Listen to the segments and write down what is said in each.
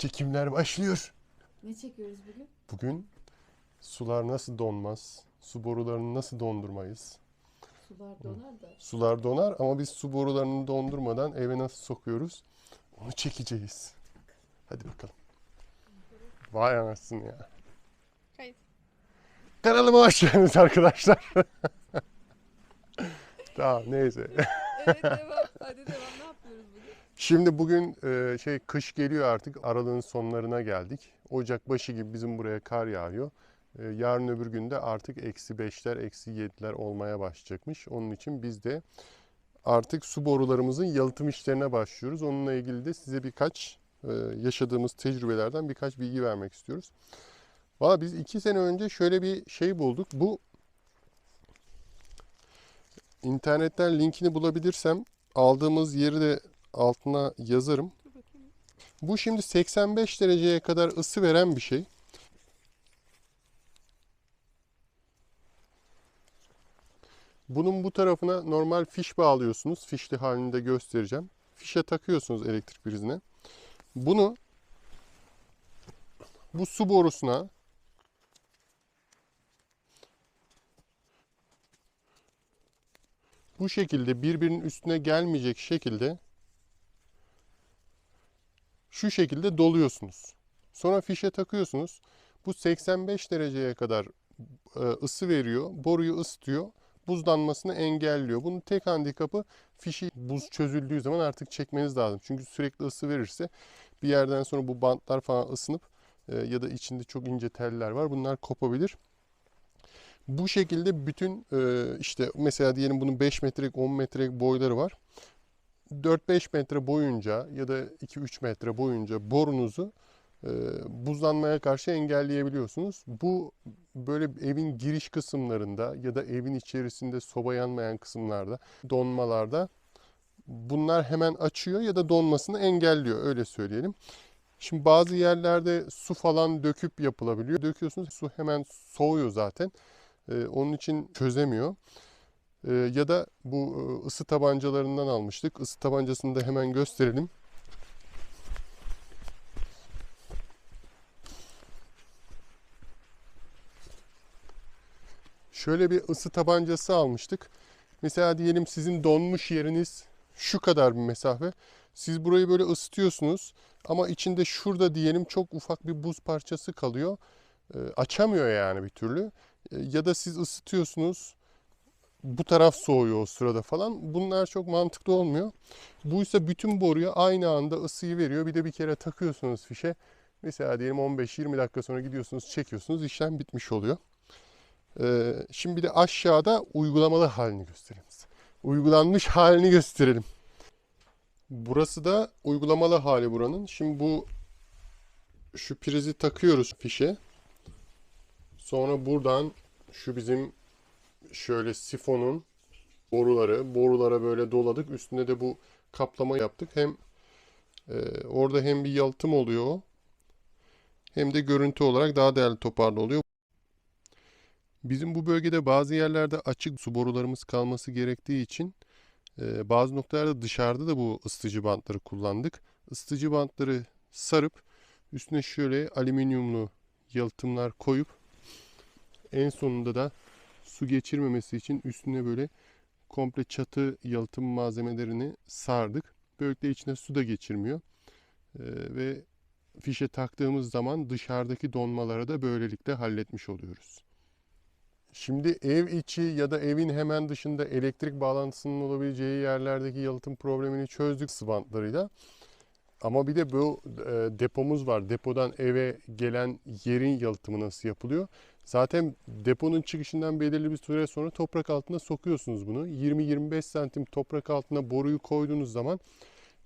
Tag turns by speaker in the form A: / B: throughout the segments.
A: Çekimler başlıyor.
B: Ne çekiyoruz bugün?
A: Bugün sular nasıl donmaz? Su borularını nasıl dondurmayız?
B: Sular donar da.
A: Sular donar ama biz su borularını dondurmadan eve nasıl sokuyoruz? Onu çekeceğiz. Hadi bakalım. Vay anasını ya.
B: Kayıt.
A: Kanalıma hoş geldiniz arkadaşlar. tamam neyse.
B: Evet devam. Hadi devam.
A: Şimdi bugün e, şey kış geliyor artık. Aralığın sonlarına geldik. Ocak başı gibi bizim buraya kar yağıyor. E, yarın öbür günde artık eksi beşler, eksi yediler olmaya başlayacakmış. Onun için biz de artık su borularımızın yalıtım işlerine başlıyoruz. Onunla ilgili de size birkaç e, yaşadığımız tecrübelerden birkaç bilgi vermek istiyoruz. Valla biz iki sene önce şöyle bir şey bulduk. Bu internetten linkini bulabilirsem aldığımız yeri de altına yazarım. Bu şimdi 85 dereceye kadar ısı veren bir şey. Bunun bu tarafına normal fiş bağlıyorsunuz. Fişli halini de göstereceğim. Fişe takıyorsunuz elektrik prizine. Bunu bu su borusuna bu şekilde birbirinin üstüne gelmeyecek şekilde şu şekilde doluyorsunuz. Sonra fişe takıyorsunuz. Bu 85 dereceye kadar e, ısı veriyor. Boruyu ısıtıyor. Buzlanmasını engelliyor. Bunun tek handikapı fişi buz çözüldüğü zaman artık çekmeniz lazım. Çünkü sürekli ısı verirse bir yerden sonra bu bantlar falan ısınıp e, ya da içinde çok ince teller var. Bunlar kopabilir. Bu şekilde bütün e, işte mesela diyelim bunun 5 metrelik 10 metrelik boyları var. 4-5 metre boyunca ya da 2-3 metre boyunca borunuzu e, buzlanmaya karşı engelleyebiliyorsunuz. Bu böyle evin giriş kısımlarında ya da evin içerisinde soba yanmayan kısımlarda, donmalarda bunlar hemen açıyor ya da donmasını engelliyor öyle söyleyelim. Şimdi bazı yerlerde su falan döküp yapılabiliyor. Döküyorsunuz su hemen soğuyor zaten. E, onun için çözemiyor. Ee, ya da bu e, ısı tabancalarından almıştık. Isı tabancasını da hemen gösterelim. Şöyle bir ısı tabancası almıştık. Mesela diyelim sizin donmuş yeriniz şu kadar bir mesafe. Siz burayı böyle ısıtıyorsunuz ama içinde şurada diyelim çok ufak bir buz parçası kalıyor. Ee, Açamıyor yani bir türlü. Ee, Ya da siz ısıtıyorsunuz bu taraf soğuyor o sırada falan. Bunlar çok mantıklı olmuyor. Bu ise bütün boruya aynı anda ısıyı veriyor. Bir de bir kere takıyorsunuz fişe. Mesela diyelim 15-20 dakika sonra gidiyorsunuz, çekiyorsunuz. işlem bitmiş oluyor. Ee, şimdi bir de aşağıda uygulamalı halini gösterelim size. Uygulanmış halini gösterelim. Burası da uygulamalı hali buranın. Şimdi bu şu prizi takıyoruz fişe. Sonra buradan şu bizim şöyle sifonun boruları, borulara böyle doladık. Üstüne de bu kaplama yaptık. Hem e, orada hem bir yalıtım oluyor hem de görüntü olarak daha değerli toparlı oluyor. Bizim bu bölgede bazı yerlerde açık su borularımız kalması gerektiği için e, bazı noktalarda dışarıda da bu ısıtıcı bantları kullandık. Isıtıcı bantları sarıp üstüne şöyle alüminyumlu yalıtımlar koyup en sonunda da su geçirmemesi için üstüne böyle komple çatı yalıtım malzemelerini sardık. Böylelikle içine su da geçirmiyor. Ee, ve fişe taktığımız zaman dışarıdaki donmaları da böylelikle halletmiş oluyoruz. Şimdi ev içi ya da evin hemen dışında elektrik bağlantısının olabileceği yerlerdeki yalıtım problemini çözdük sıvantlarıyla. Ama bir de bu e, depomuz var. Depodan eve gelen yerin yalıtımı nasıl yapılıyor? Zaten deponun çıkışından belirli bir süre sonra toprak altına sokuyorsunuz bunu. 20-25 santim toprak altına boruyu koyduğunuz zaman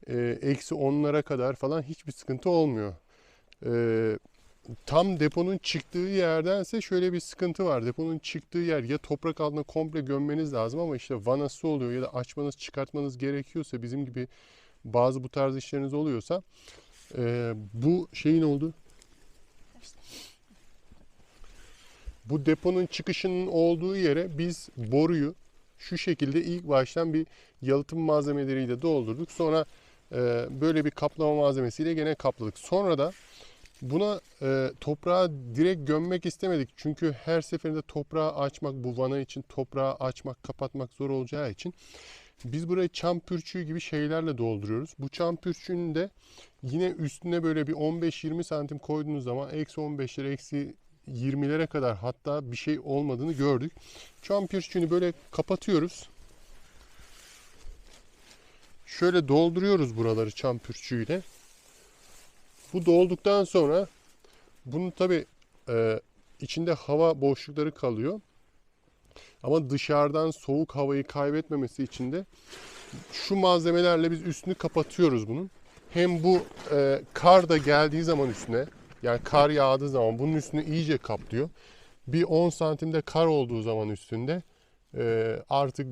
A: e, eksi onlara kadar falan hiçbir sıkıntı olmuyor. E, tam deponun çıktığı yerdense şöyle bir sıkıntı var. Deponun çıktığı yer ya toprak altına komple gömmeniz lazım ama işte vanası oluyor ya da açmanız çıkartmanız gerekiyorsa bizim gibi bazı bu tarz işleriniz oluyorsa e, bu şeyin oldu. Bu deponun çıkışının olduğu yere biz boruyu şu şekilde ilk baştan bir yalıtım malzemeleriyle doldurduk. Sonra e, böyle bir kaplama malzemesiyle gene kapladık. Sonra da buna e, toprağa direkt gömmek istemedik. Çünkü her seferinde toprağı açmak bu vana için toprağı açmak kapatmak zor olacağı için biz burayı çam pürçüğü gibi şeylerle dolduruyoruz. Bu çam pürçüğünün de yine üstüne böyle bir 15-20 santim koyduğunuz zaman eksi 15'lere eksi 20'lere kadar hatta bir şey olmadığını gördük. Çam pürçüğünü böyle kapatıyoruz. Şöyle dolduruyoruz buraları çam pürçüğüyle. Bu dolduktan sonra bunun tabi içinde hava boşlukları kalıyor. Ama dışarıdan soğuk havayı kaybetmemesi için de şu malzemelerle biz üstünü kapatıyoruz bunun. Hem bu e, kar da geldiği zaman üstüne yani kar yağdığı zaman bunun üstünü iyice kaplıyor. Bir 10 santimde kar olduğu zaman üstünde e, artık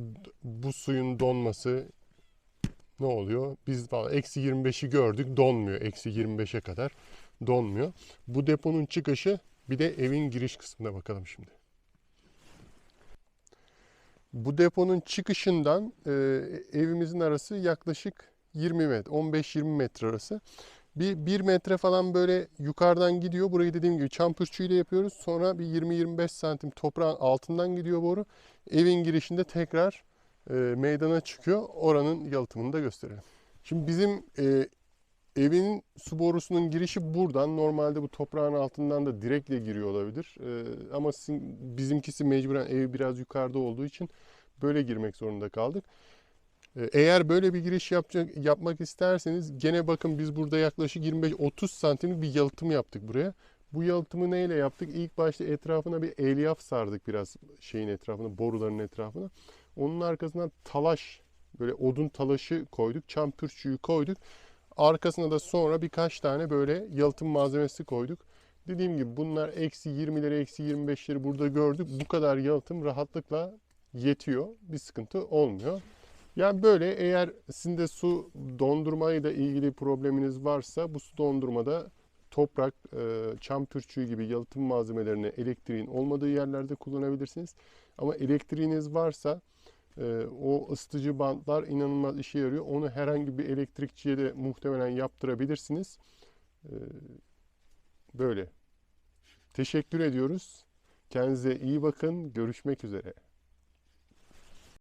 A: bu suyun donması ne oluyor? Biz eksi 25'i gördük donmuyor. Eksi 25'e kadar donmuyor. Bu deponun çıkışı bir de evin giriş kısmına bakalım şimdi. Bu deponun çıkışından e, evimizin arası yaklaşık 20 metre, 15-20 metre arası. Bir 1 metre falan böyle yukarıdan gidiyor. Burayı dediğim gibi çam pürçüğüyle yapıyoruz. Sonra bir 20-25 santim toprağın altından gidiyor boru. Evin girişinde tekrar e, meydana çıkıyor. Oranın yalıtımını da gösterelim. Şimdi bizim e, evin su borusunun girişi buradan. Normalde bu toprağın altından da direktle giriyor olabilir. E, ama sizin, bizimkisi mecburen ev biraz yukarıda olduğu için böyle girmek zorunda kaldık. E, Eğer böyle bir giriş yapacak, yapmak isterseniz gene bakın biz burada yaklaşık 25-30 santimlik bir yalıtım yaptık buraya. Bu yalıtımı neyle yaptık? İlk başta etrafına bir elyaf sardık biraz şeyin etrafına, boruların etrafına. Onun arkasından talaş, böyle odun talaşı koyduk, çam pürçüğü koyduk. Arkasına da sonra birkaç tane böyle yalıtım malzemesi koyduk. Dediğim gibi bunlar eksi 20'leri, eksi 25'leri burada gördük. Bu kadar yalıtım rahatlıkla yetiyor. Bir sıkıntı olmuyor. Yani böyle eğer sizin de su dondurmayla ilgili probleminiz varsa bu su dondurmada toprak, e, çam pürçüğü gibi yalıtım malzemelerini elektriğin olmadığı yerlerde kullanabilirsiniz. Ama elektriğiniz varsa e, o ısıtıcı bantlar inanılmaz işe yarıyor. Onu herhangi bir elektrikçiye de muhtemelen yaptırabilirsiniz. E, Böyle. Teşekkür ediyoruz. Kendinize iyi bakın. Görüşmek üzere.